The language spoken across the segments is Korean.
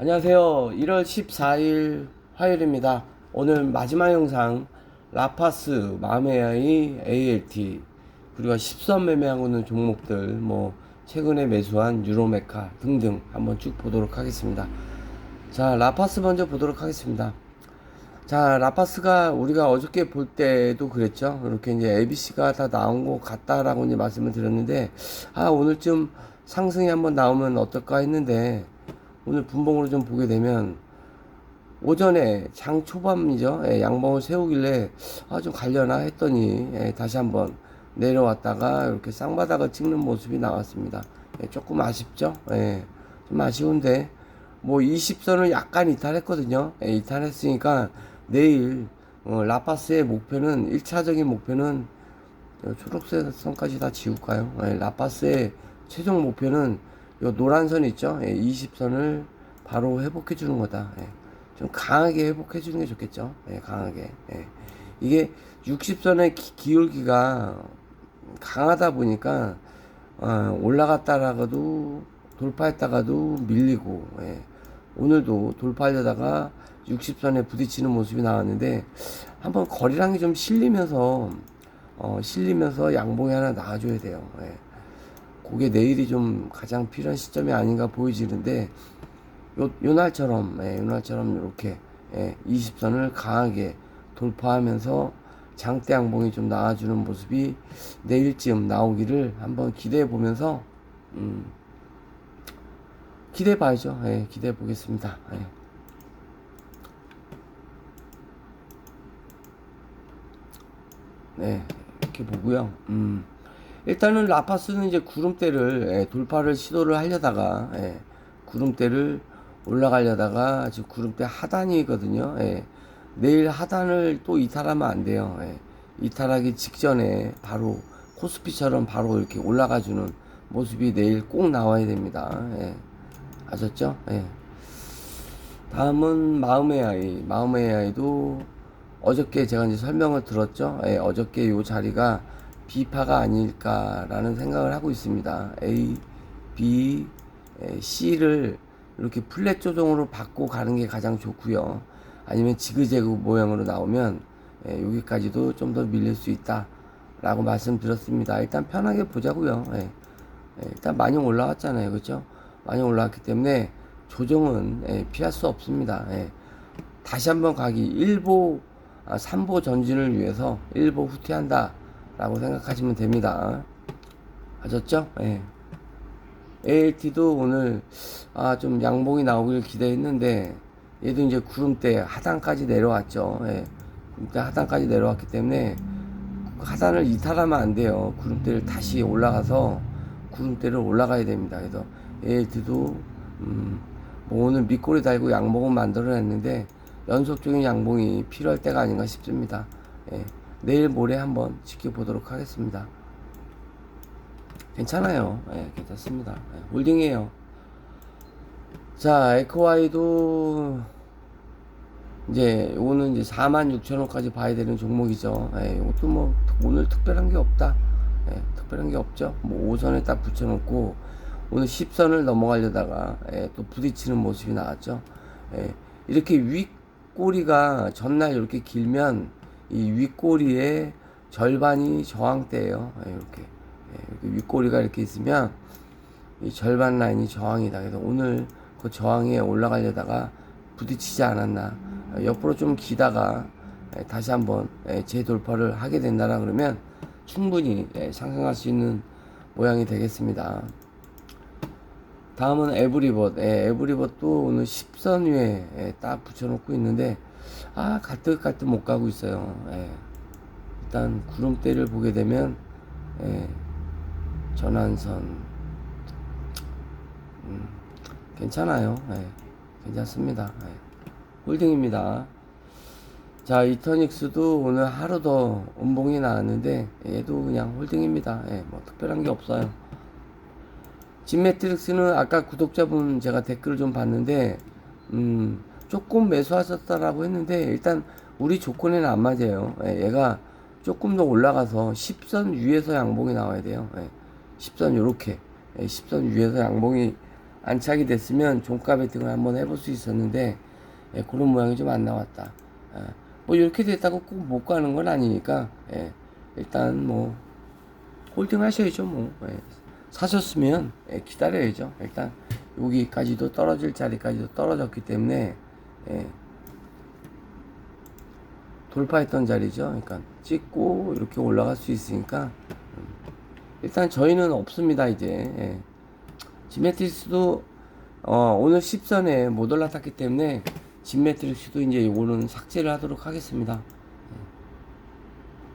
안녕하세요. 1월 14일 화요일입니다. 오늘 마지막 영상 라파스, 마메아이, ALT 그리고 10선 매매하고 있는 종목들 뭐 최근에 매수한 유로메카 등등 한번 쭉 보도록 하겠습니다. 자, 라파스 먼저 보도록 하겠습니다. 자, 라파스가 우리가 어저께 볼 때도 그랬죠. 이렇게 이제 ABC가 다 나온 것 같다라고 이제 말씀을 드렸는데, 아, 오늘쯤 상승이 한번 나오면 어떨까 했는데, 오늘 분봉으로 좀 보게 되면, 오전에 장 초반이죠. 예, 양봉을 세우길래, 아, 좀 갈려나 했더니, 예, 다시 한번 내려왔다가 이렇게 쌍바닥을 찍는 모습이 나왔습니다. 예, 조금 아쉽죠? 예, 좀 아쉬운데, 뭐 20선을 약간 이탈했거든요. 예, 이탈했으니까 내일 어, 라파스의 목표는 1차적인 목표는 요 초록색 선까지 다 지울까요? 예, 라파스의 최종 목표는 요 노란 선 있죠? 예, 20선을 바로 회복해 주는 거다. 예, 좀 강하게 회복해 주는 게 좋겠죠? 예, 강하게. 예. 이게 60선의 기, 기울기가 강하다 보니까 어, 올라갔다라가도 돌파했다가도 밀리고 예. 오늘도 돌파하려다가 60선에 부딪히는 모습이 나왔는데 한번 거리랑이 좀 실리면서 어, 실리면서 양봉이 하나 나와줘야 돼요. 예. 그게 내일이 좀 가장 필요한 시점이 아닌가 보여지는데 요, 요 날처럼 예, 요 날처럼 이렇게 예, 20선을 강하게 돌파하면서 장대 양봉이 좀 나와주는 모습이 내일쯤 나오기를 한번 기대해 보면서 음, 기대해 봐야죠. 예, 기대해 보겠습니다. 예. 네, 이렇게 보고요. 음, 일단은 라파스는 이제 구름대를 예, 돌파를 시도를 하려다가 예, 구름대를 올라가려다가 지금 구름대 하단이거든요. 예, 내일 하단을 또 이탈하면 안 돼요. 예, 이탈하기 직전에 바로 코스피처럼 바로 이렇게 올라가주는 모습이 내일 꼭 나와야 됩니다. 예, 아셨죠? 예. 다음은 마음의 아이. 마음의 아이도 어저께 제가 이제 설명을 들었죠. 예, 어저께 요 자리가 B파가 아닐까라는 생각을 하고 있습니다. A, B, 에, C를 이렇게 플랫 조정으로 받고 가는 게 가장 좋고요. 아니면 지그재그 모양으로 나오면 예, 여기까지도 좀 더 밀릴 수 있다라고 말씀드렸습니다. 일단 편하게 보자고요. 예. 예, 일단 많이 올라왔잖아요, 그렇죠? 많이 올라왔기 때문에 조정은 예, 피할 수 없습니다. 예. 다시 한번 가기 일보 아, 3보 전진을 위해서 1보 후퇴한다 라고 생각하시면 됩니다 아셨죠? 예. ALT도 오늘 아, 좀 양봉이 나오길 기대했는데 얘도 이제 구름대 하단까지 내려왔죠 예. 구름대 하단까지 내려왔기 때문에 하단을 이탈하면 안 돼요 구름대를 다시 올라가서 구름대를 올라가야 됩니다 그래서 ALT도 음, 뭐 오늘 밑꼬리 달고 양봉은 만들어냈는데 연속적인 양봉이 필요할 때가 아닌가 싶습니다. 예, 내일 모레 한번 지켜보도록 하겠습니다. 괜찮아요. 예, 괜찮습니다. 예, 홀딩이에요. 자, 에코와이도 이제 오는 이제 46,000원까지 봐야 되는 종목이죠. 예, 이것도 뭐 오늘 특별한 게 없다. 예, 특별한 게 없죠. 뭐 5선에 딱 붙여놓고 오늘 10선을 넘어가려다가 예, 또 부딪히는 모습이 나왔죠. 예, 이렇게 윗꼬리가 전날 이렇게 길면 이 윗꼬리의 절반이 저항대예요. 예, 이렇게. 예, 이렇게 윗꼬리가 이렇게 있으면 이 절반 라인이 저항이다. 그래서 오늘 그 저항에 올라가려다가 부딪히지 않았나. 어, 옆으로 좀 기다가 예, 다시 한번 예, 재돌파를 하게 된다라 그러면 충분히 예, 상승할 수 있는 모양이 되겠습니다. 다음은 에브리봇. 예, 에브리봇도 오늘 10선 위에 예, 딱 붙여놓고 있는데 아 갈듯갈듯 못 가고 있어요. 예. 일단 구름대를 보게 되면 예, 전환선 음, 괜찮아요. 예, 괜찮습니다. 예. 홀딩입니다. 자 이터닉스도 오늘 하루 더 음봉이 나왔는데 얘도 그냥 홀딩입니다. 예, 뭐 특별한 게 없어요. 진매트릭스는 아까 구독자분 제가 댓글을 좀 봤는데 음 조금 매수하셨다라고 했는데 일단 우리 조건에는 안 맞아요 예, 얘가 조금 더 올라가서 10선 위에서 양봉이 나와야 돼요 예, 10선 요렇게 예, 10선 위에서 양봉이 안착이 됐으면 종가 베팅을 한번 해볼 수 있었는데 예, 그런 모양이 좀 안 나왔다. 아, 뭐 이렇게 됐다고 꼭 못 가는 건 아니니까 예, 일단 뭐 홀딩 하셔야죠 뭐 예. 사셨으면 예, 기다려야죠. 일단 여기까지도 떨어질 자리까지도 떨어졌기 때문에 예, 돌파했던 자리죠. 그러니까 찍고 이렇게 올라갈 수 있으니까 음, 일단 저희는 없습니다 이제. 예. 지메트릭스도 어, 오늘 10선에 못 올라탔기 때문에 지메트릭스도 이제 이거는 삭제를 하도록 하겠습니다. 예.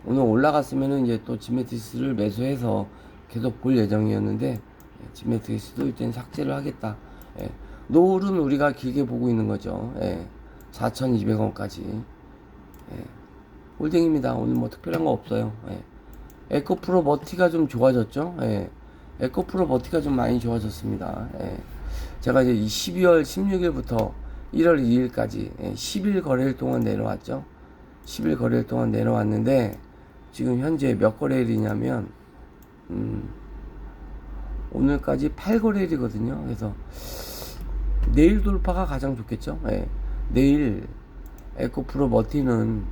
오늘 올라갔으면은 이제 또 지메트릭스를 매수해서 계속 볼 예정이었는데 예, 지메트릭스도 이제 삭제를 하겠다. 예. 노을은 우리가 길게 보고 있는 거죠. 예. 4,200원까지. 예. 홀딩입니다. 오늘 뭐 특별한 거 없어요. 예. 에코프로 머티가 좀 좋아졌죠. 예. 에코프로 머티가 좀 많이 좋아졌습니다. 예. 제가 이제 이 12월 16일부터 1월 2일까지 예. 10일 거래일 동안 내려왔죠. 10일 거래일 동안 내려왔는데 지금 현재 몇 거래일이냐면 음, 오늘까지 8거래일이거든요. 그래서 내일 돌파가 가장 좋겠죠. 예. 내일 에코프로 머티는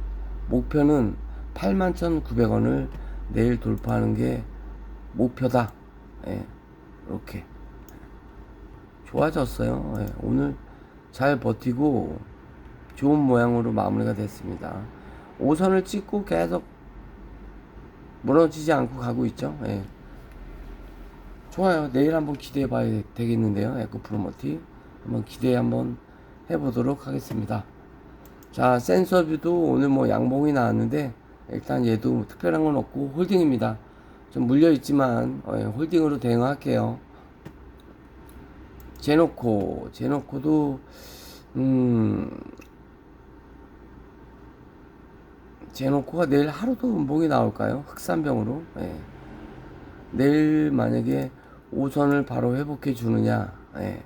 목표는 81,900원을 내일 돌파하는 게 목표다. 예. 이렇게 좋아졌어요. 예. 오늘 잘 버티고 좋은 모양으로 마무리가 됐습니다. 5선을 찍고 계속 무너지지 않고 가고 있죠. 예. 좋아요. 내일 한번 기대해 봐야 되겠는데요. 에코 프로머티. 한번 기대 한번 해보도록 하겠습니다. 자, 센서 뷰도 오늘 뭐 양봉이 나왔는데, 일단 얘도 뭐 특별한 건 없고, 홀딩입니다. 좀 물려 있지만, 어, 예, 홀딩으로 대응할게요. 제노코, 제노코도, 음, 제노코가 내일 하루도 음봉이 나올까요? 흑산병으로. 예. 내일 만약에 5선을 바로 회복해 주느냐, 예.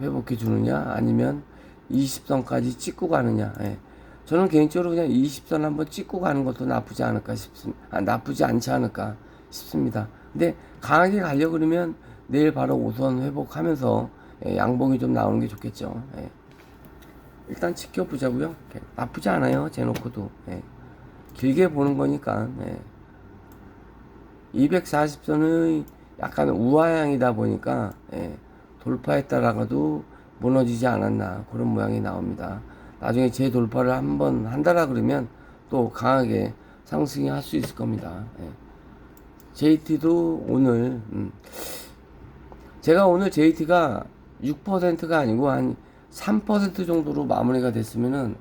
회복해 주느냐, 아니면 20선까지 찍고 가느냐, 예. 저는 개인적으로 그냥 20선 한번 찍고 가는 것도 나쁘지 않을까 싶습니다. 아, 나쁘지 않지 않을까 싶습니다. 근데 강하게 가려고 그러면 내일 바로 5선 회복하면서 예, 양봉이 좀 나오는 게 좋겠죠. 예. 일단 지켜보자고요. 예, 나쁘지 않아요. 제놓고도 예. 길게 보는 거니까. 예. 240선의 약간 우하향이다 보니까 예, 돌파했다라가도 무너지지 않았나 그런 모양이 나옵니다. 나중에 재돌파를 한번 한다라 그러면 또 강하게 상승이 할 수 있을 겁니다. 예. JT도 오늘 음, 제가 오늘 JT가 6%가 아니고 한 3% 정도로 마무리가 됐으면은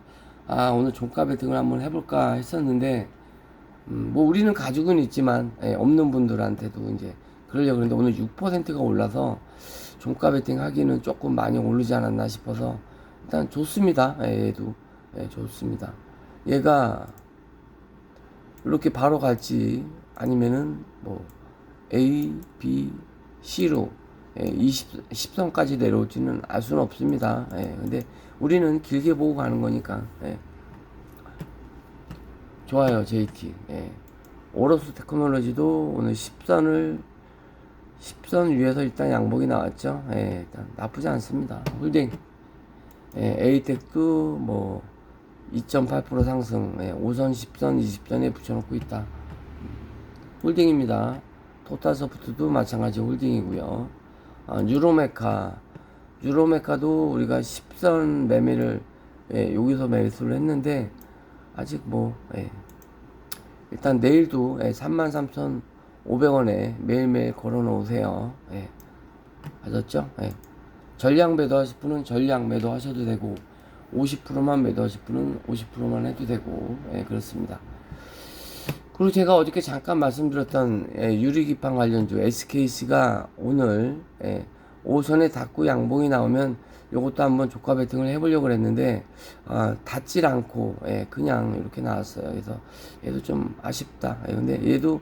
아 오늘 종가 베팅을 한번 해볼까 했었는데 음, 뭐 우리는 가죽은 있지만 예, 없는 분들한테도 이제 그러려고 그랬는데 오늘 6%가 올라서 종가 베팅 하기는 조금 많이 오르지 않았나 싶어서 일단 좋습니다. 예, 얘도 예, 좋습니다. 얘가 이렇게 바로 갈지 아니면은 뭐 A, B, C로 예, 20, 10선까지 내려올지는 알 수는 없습니다. 예, 근데 우리는 길게 보고 가는 거니까 예. 좋아요 JT 예. 오로스 테크놀로지도 오늘 10선을 10선 위에서 일단 양봉이 나왔죠? 예, 일단 나쁘지 않습니다. 홀딩. 예, 에이텍도 뭐 2.8% 상승. 예, 5선 10선 20선에 붙여놓고 있다. 홀딩입니다. 토탈소프트도 마찬가지 홀딩이고요. 아, 유로메카. 유로메카도 우리가 10선 매매를 예, 여기서 매수를 했는데 아직 뭐 예. 일단 내일도 예, 33,500원에 매일매일 걸어 놓으세요. 예. 아셨죠? 예. 전량 매도 하실 분은 전량 매도 하셔도 되고 50%만 매도 하실 분은 50%만 해도 되고 예, 그렇습니다. 그리고 제가 어저께 잠깐 말씀드렸던 예, 유리기판 관련주 SKC가 오늘 예, 오선에 닿고 양봉이 나오면 요것도 한번 조카 베팅을 해보려고 했는데 아, 닿질 않고 예, 그냥 이렇게 나왔어요. 그래서 얘도 좀 아쉽다. 예, 근데 얘도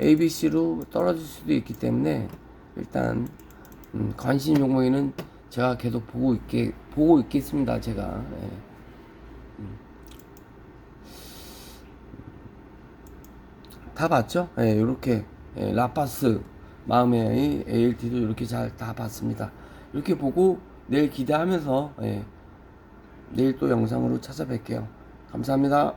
ABC로 떨어질 수도 있기 때문에 일단 음, 관심 종목에는 제가 계속 보고 있게 보고 있겠습니다. 제가 예. 음. 다 봤죠? 예, 요렇게 예, 라파스 마음의 ALT도 이렇게 잘 다 봤습니다. 이렇게 보고 내일 기대하면서 예, 내일 또 영상으로 찾아뵐게요. 감사합니다.